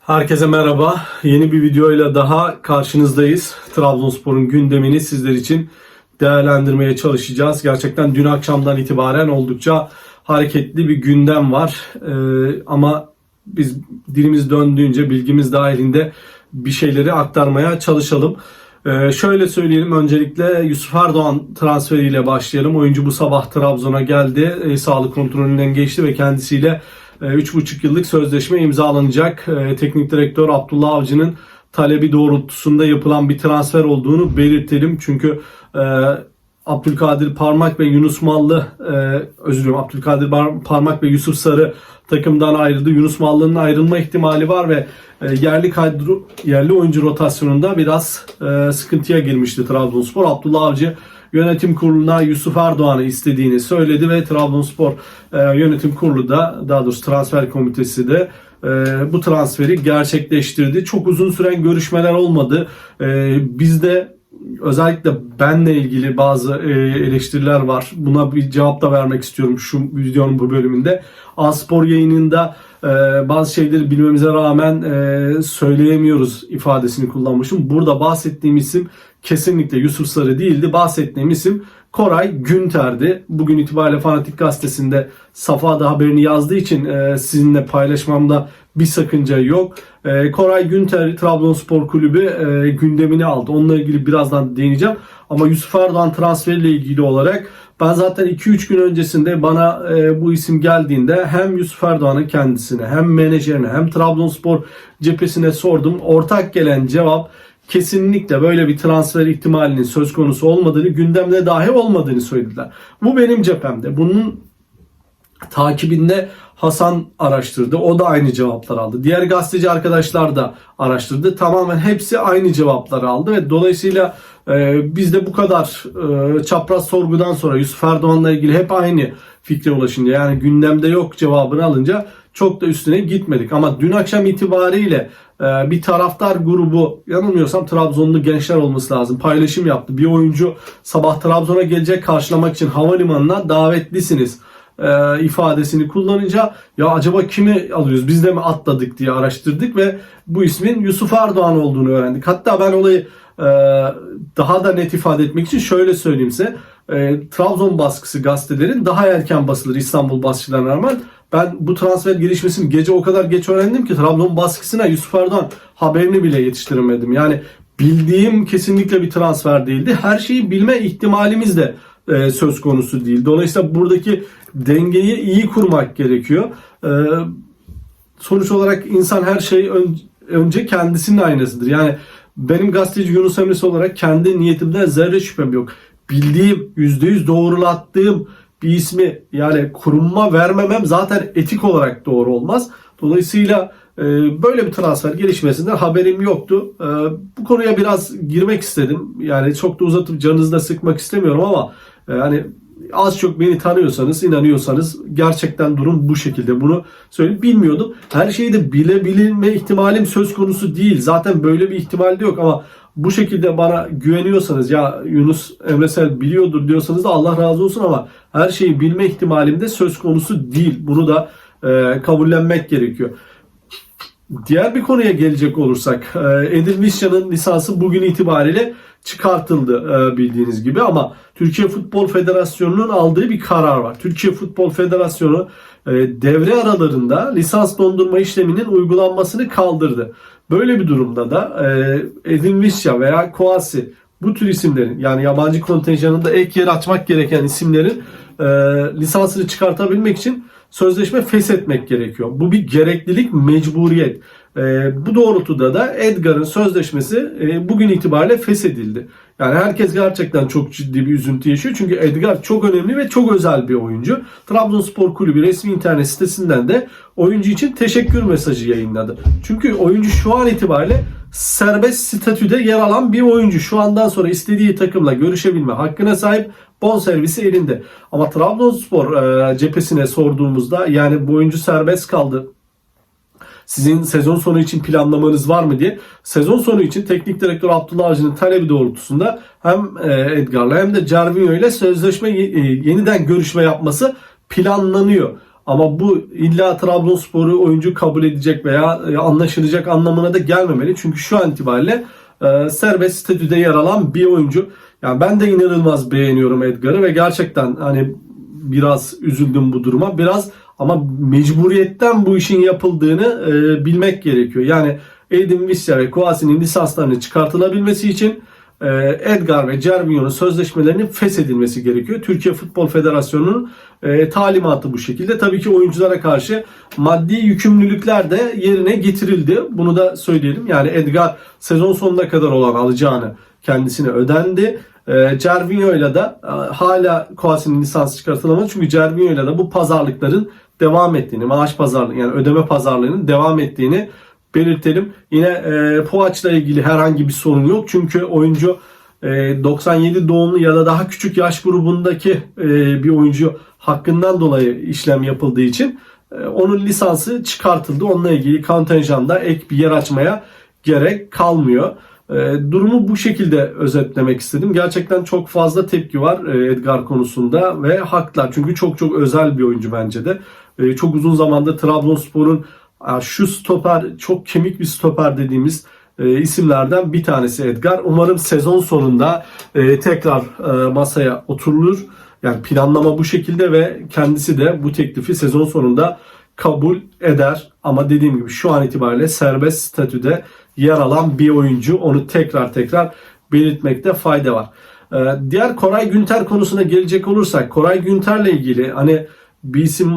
Herkese merhaba. Yeni bir videoyla daha karşınızdayız. Trabzonspor'un gündemini sizler için değerlendirmeye çalışacağız. Gerçekten dün akşamdan itibaren oldukça hareketli bir gündem var. Ee, ama biz dilimiz döndüğünce bilgimiz dahilinde bir şeyleri aktarmaya çalışalım. Ee, şöyle söyleyelim öncelikle Yusuf Erdoğan transferiyle başlayalım. Oyuncu bu sabah Trabzon'a geldi. Ee, sağlık kontrolünden geçti ve kendisiyle e, 3,5 yıllık sözleşme imzalanacak. E, Teknik direktör Abdullah Avcı'nın talebi doğrultusunda yapılan bir transfer olduğunu belirtelim. Çünkü e, Abdülkadir Parmak ve Yunus Mallı, e, özür dilerim Abdülkadir Parmak ve Yusuf Sarı takımdan ayrıldı. Yunus Mallı'nın ayrılma ihtimali var ve e, yerli kadro, yerli oyuncu rotasyonunda biraz e, sıkıntıya girmişti Trabzonspor. Abdullah Avcı yönetim kuruluna Yusuf Erdoğan'ı istediğini söyledi ve Trabzonspor e, yönetim kurulu da daha doğrusu transfer komitesi de e, bu transferi gerçekleştirdi. Çok uzun süren görüşmeler olmadı. E, bizde özellikle benle ilgili bazı e, eleştiriler var. Buna bir cevap da vermek istiyorum şu videonun bu bölümünde. Aspor yayınında e, bazı şeyleri bilmemize rağmen e, söyleyemiyoruz ifadesini kullanmışım. Burada bahsettiğim isim kesinlikle Yusuf Sarı değildi. Bahsettiğim isim Koray Günter'di. Bugün itibariyle Fanatik Gazetesi'nde Safa'da haberini yazdığı için e, sizinle paylaşmamda bir sakınca yok. E, Koray Günter Trabzonspor Kulübü e, gündemini aldı. Onunla ilgili birazdan değineceğim. Ama Yusuf Erdoğan transferiyle ilgili olarak ben zaten 2-3 gün öncesinde bana e, bu isim geldiğinde hem Yusuf Erdoğan'ın kendisine hem menajerine hem Trabzonspor cephesine sordum. Ortak gelen cevap kesinlikle böyle bir transfer ihtimalinin söz konusu olmadığını, gündemde dahi olmadığını söylediler. Bu benim cephemde. Bunun takibinde Hasan araştırdı. O da aynı cevaplar aldı. Diğer gazeteci arkadaşlar da araştırdı. Tamamen hepsi aynı cevapları aldı ve dolayısıyla e, biz de bu kadar e, çapraz sorgudan sonra Yusuf Erdoğan'la ilgili hep aynı fikre ulaşınca yani gündemde yok cevabını alınca çok da üstüne gitmedik. Ama dün akşam itibariyle e, bir taraftar grubu yanılmıyorsam Trabzonlu gençler olması lazım paylaşım yaptı. Bir oyuncu sabah Trabzon'a gelecek karşılamak için havalimanına davetlisiniz e, ifadesini kullanınca ya acaba kimi alıyoruz biz de mi atladık diye araştırdık ve bu ismin Yusuf Erdoğan olduğunu öğrendik. Hatta ben olayı e, daha da net ifade etmek için şöyle söyleyeyim size. E, Trabzon baskısı gazetelerin daha erken basılır İstanbul baskılarına rağmen. Ben bu transfer gelişmesini gece o kadar geç öğrendim ki Trabzon baskısına Yusuf Erdoğan haberini bile yetiştiremedim. Yani bildiğim kesinlikle bir transfer değildi. Her şeyi bilme ihtimalimiz de e, söz konusu değil. Dolayısıyla buradaki dengeyi iyi kurmak gerekiyor. E, sonuç olarak insan her şey ön- önce kendisinin aynasıdır. Yani benim gazeteci Yunus Emre'si olarak kendi niyetimden zerre şüphem yok. Bildiğim, %100 doğrulattığım bir ismi yani kurumuma vermemem zaten etik olarak doğru olmaz. Dolayısıyla böyle bir transfer gelişmesinden haberim yoktu. E, bu konuya biraz girmek istedim. Yani çok da uzatıp canınızı da sıkmak istemiyorum ama e, hani az çok beni tanıyorsanız, inanıyorsanız gerçekten durum bu şekilde. Bunu söyleyip bilmiyordum. Her şeyi de bilebilme ihtimalim söz konusu değil. Zaten böyle bir ihtimal de yok ama bu şekilde bana güveniyorsanız ya Yunus Emresel biliyordur diyorsanız da Allah razı olsun ama her şeyi bilme ihtimalim de söz konusu değil. Bunu da e, kabullenmek gerekiyor. Diğer bir konuya gelecek olursak e, Edil Visca'nın lisansı bugün itibariyle çıkartıldı e, bildiğiniz gibi ama Türkiye Futbol Federasyonu'nun aldığı bir karar var. Türkiye Futbol Federasyonu e, devre aralarında lisans dondurma işleminin uygulanmasını kaldırdı. Böyle bir durumda da e, Edin Visca veya Koasi bu tür isimlerin yani yabancı kontenjanında ek yer açmak gereken isimlerin lisansını çıkartabilmek için sözleşme feshetmek gerekiyor. Bu bir gereklilik, mecburiyet. E, bu doğrultuda da Edgar'ın sözleşmesi e, bugün itibariyle feshedildi. Yani herkes gerçekten çok ciddi bir üzüntü yaşıyor. Çünkü Edgar çok önemli ve çok özel bir oyuncu. Trabzonspor Kulübü resmi internet sitesinden de oyuncu için teşekkür mesajı yayınladı. Çünkü oyuncu şu an itibariyle serbest statüde yer alan bir oyuncu. Şu andan sonra istediği takımla görüşebilme hakkına sahip bonservisi elinde. Ama Trabzonspor e, cephesine sorduğumuzda yani bu oyuncu serbest kaldı sizin sezon sonu için planlamanız var mı diye. Sezon sonu için teknik direktör Abdullah Avcı'nın talebi doğrultusunda hem e, Edgar'la hem de Cervinho ile sözleşme e, yeniden görüşme yapması planlanıyor. Ama bu illa Trabzonspor'u oyuncu kabul edecek veya e, anlaşılacak anlamına da gelmemeli. Çünkü şu an itibariyle serbest statüde yer alan bir oyuncu. Yani ben de inanılmaz beğeniyorum Edgar'ı ve gerçekten hani biraz üzüldüm bu duruma. Biraz ama mecburiyetten bu işin yapıldığını e, bilmek gerekiyor. Yani Edin Visca ve Kouassi'nin lisanslarının çıkartılabilmesi için e, Edgar ve Cervinho'nun sözleşmelerinin feshedilmesi gerekiyor. Türkiye Futbol Federasyonu'nun e, talimatı bu şekilde. Tabii ki oyunculara karşı maddi yükümlülükler de yerine getirildi. Bunu da söyleyelim. Yani Edgar sezon sonuna kadar olan alacağını kendisine ödendi. E, Cervinho ile de hala Kouassi'nin lisansı çıkartılamadı. Çünkü Cervinho ile de bu pazarlıkların devam ettiğini, maaş pazarlığı yani ödeme pazarlığının devam ettiğini belirtelim. Yine e, Poğaç'la ilgili herhangi bir sorun yok. Çünkü oyuncu e, 97 doğumlu ya da daha küçük yaş grubundaki e, bir oyuncu hakkından dolayı işlem yapıldığı için e, onun lisansı çıkartıldı. Onunla ilgili kontenjanda ek bir yer açmaya gerek kalmıyor. E, durumu bu şekilde özetlemek istedim. Gerçekten çok fazla tepki var e, Edgar konusunda ve haklar. Çünkü çok çok özel bir oyuncu bence de. E, çok uzun zamanda Trabzonspor'un "Aa, şu stoper çok kemik bir stoper dediğimiz e, isimlerden bir tanesi Edgar. Umarım sezon sonunda e, tekrar e, masaya oturulur. Yani planlama bu şekilde ve kendisi de bu teklifi sezon sonunda kabul eder. Ama dediğim gibi şu an itibariyle serbest statüde yer alan bir oyuncu. Onu tekrar tekrar belirtmekte fayda var. Ee, diğer Koray Günter konusuna gelecek olursak Koray Günter'le ilgili hani bir isim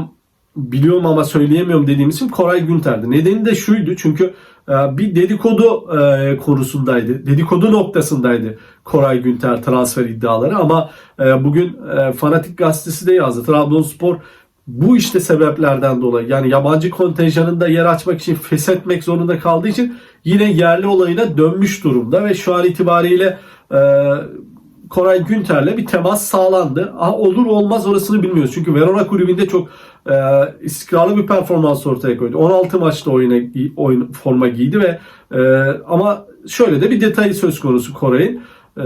biliyorum ama söyleyemiyorum dediğim isim Koray Günter'di. Nedeni de şuydu çünkü e, bir dedikodu e, konusundaydı. Dedikodu noktasındaydı Koray Günter transfer iddiaları ama e, bugün Fanatik Gazetesi de yazdı. Trabzonspor bu işte sebeplerden dolayı yani yabancı kontenjanında yer açmak için feshetmek zorunda kaldığı için yine yerli olayına dönmüş durumda ve şu an itibariyle Koray Günter'le bir temas sağlandı. Aha, olur olmaz orasını bilmiyoruz. Çünkü Verona kulübünde çok e, istikrarlı bir performans ortaya koydu. 16 maçta oyuna, oyun, forma giydi ve e, ama şöyle de bir detayı söz konusu Koray'ın. E,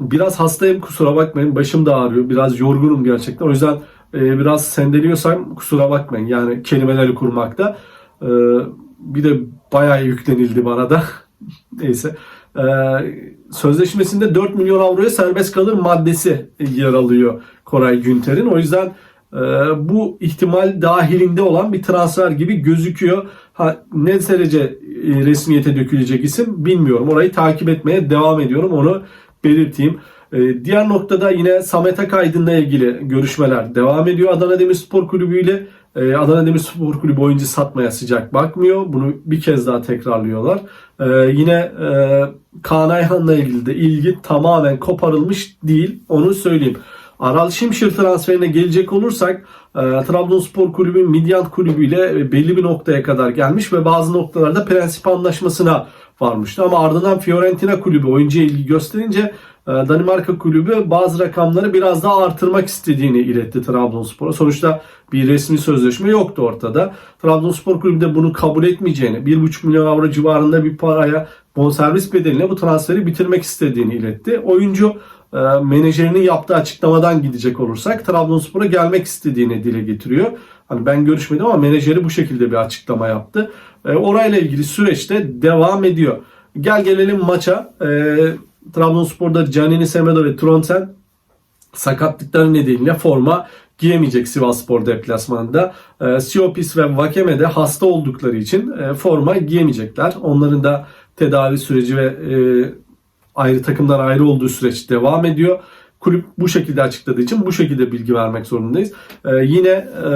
biraz hastayım kusura bakmayın. Başım da ağrıyor. Biraz yorgunum gerçekten. O yüzden e, biraz sendeliyorsam kusura bakmayın. Yani kelimeleri kurmakta. E, bir de bayağı yüklenildi bana da. Neyse. E, sözleşmesinde 4 milyon avroya serbest kalır maddesi yer alıyor Koray Günter'in. O yüzden e, bu ihtimal dahilinde olan bir transfer gibi gözüküyor. Ha, ne derece e, resmiyete dökülecek isim bilmiyorum. Orayı takip etmeye devam ediyorum. Onu belirteyim. E, diğer noktada yine Samet Akaydın'la ilgili görüşmeler devam ediyor. Adana Demirspor Kulübü ile e, Adana Demirspor Kulübü oyuncu satmaya sıcak bakmıyor. Bunu bir kez daha tekrarlıyorlar. E, yine e, Kaan Ayhan'la ilgili de ilgi tamamen koparılmış değil. Onu söyleyeyim. Aral Şimşir transferine gelecek olursak e, Trabzonspor Kulübü Midyant Kulübü ile belli bir noktaya kadar gelmiş ve bazı noktalarda prensip anlaşmasına varmıştı. Ama ardından Fiorentina Kulübü oyuncuya ilgi gösterince Danimarka Kulübü bazı rakamları biraz daha artırmak istediğini iletti Trabzonspor'a. Sonuçta bir resmi sözleşme yoktu ortada. Trabzonspor Kulübü de bunu kabul etmeyeceğini, 1,5 milyon avro civarında bir paraya bonservis bedeline bu transferi bitirmek istediğini iletti. Oyuncu e, menajerinin yaptığı açıklamadan gidecek olursak Trabzonspor'a gelmek istediğini dile getiriyor. Hani ben görüşmedim ama menajeri bu şekilde bir açıklama yaptı. E, orayla ilgili süreçte devam ediyor. Gel gelelim maça. E, Trabzonspor'da Canini Semedo ve Tronsen sakatlıkları nedeniyle forma giyemeyecek Sivasspor deplasmanında. E, Siopis ve Vakeme de hasta oldukları için e, forma giyemeyecekler. Onların da tedavi süreci ve e, ayrı takımdan ayrı olduğu süreç devam ediyor. Kulüp bu şekilde açıkladığı için bu şekilde bilgi vermek zorundayız. E, yine e,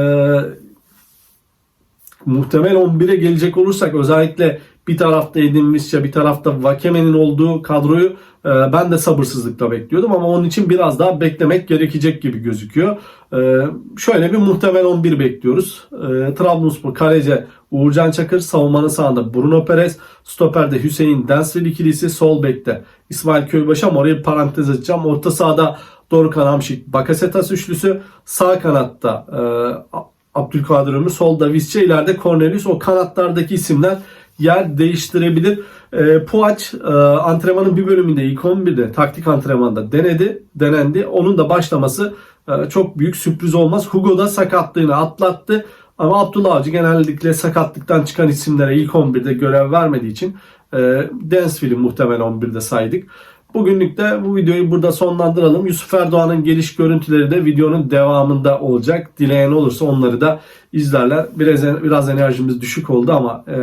muhtemel 11'e gelecek olursak özellikle bir tarafta Edin Visca bir tarafta Vakeme'nin olduğu kadroyu e, ben de sabırsızlıkla bekliyordum ama onun için biraz daha beklemek gerekecek gibi gözüküyor. E, şöyle bir muhtemel 11 bekliyoruz. E, Trabzonspor kaleci Uğurcan Çakır, savunmanın sağında Bruno Perez, stoperde Hüseyin Densville ikilisi, sol bekte İsmail Köybaşı ama oraya parantez açacağım. Orta sahada Dorukhan Hamşik, Bakasetas üçlüsü, sağ kanatta e, Abdülkadir Ömür, solda Visca, ileride Cornelius. O kanatlardaki isimler yer değiştirebilir. E, Puaç e, antrenmanın bir bölümünde ilk 11'de taktik antrenmanda denedi, denendi. Onun da başlaması e, çok büyük sürpriz olmaz. Hugo da sakatlığını atlattı. Ama Abdullah Avcı genellikle sakatlıktan çıkan isimlere ilk 11'de görev vermediği için e, Dansville'i muhtemel 11'de saydık. Bugünlük de bu videoyu burada sonlandıralım. Yusuf Erdoğan'ın geliş görüntüleri de videonun devamında olacak. Dileyen olursa onları da izlerler. Biraz, biraz enerjimiz düşük oldu ama e,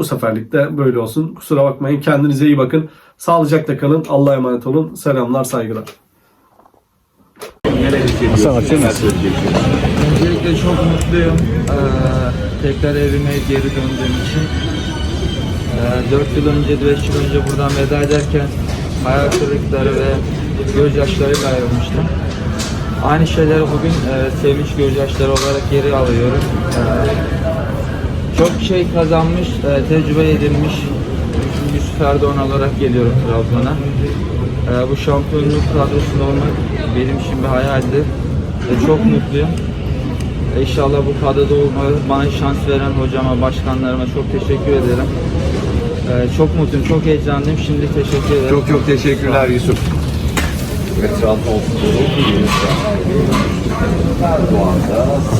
bu seferlik de böyle olsun. Kusura bakmayın. Kendinize iyi bakın. Sağlıcakla kalın. Allah'a emanet olun. Selamlar, saygılar. Hasan Akçay nasıl? Öncelikle çok mutluyum. Ee, tekrar evime geri döndüğüm için. Ee, 4 yıl önce, 5 yıl önce buradan veda ederken hayal kırıkları ve gözyaşlarıyla ayrılmıştım. Aynı şeyleri bugün e, sevinç gözyaşları olarak geri alıyorum. Ee, çok şey kazanmış, e, tecrübe edinmiş Yusuf Erdoğan olarak geliyorum Trabzon'a. Ee, bu şampiyonluk kadrosunda olmak benim için bir hayaldi. Ve çok mutluyum. İnşallah bu kadroda olmayı bana şans veren hocama, başkanlarıma çok teşekkür ederim. Ee, çok mutluyum, çok heyecanlıyım. Şimdi teşekkür ederim. Çok çok teşekkürler Yusuf. Ve sahibi Erdoğan'da sizin düşünceleri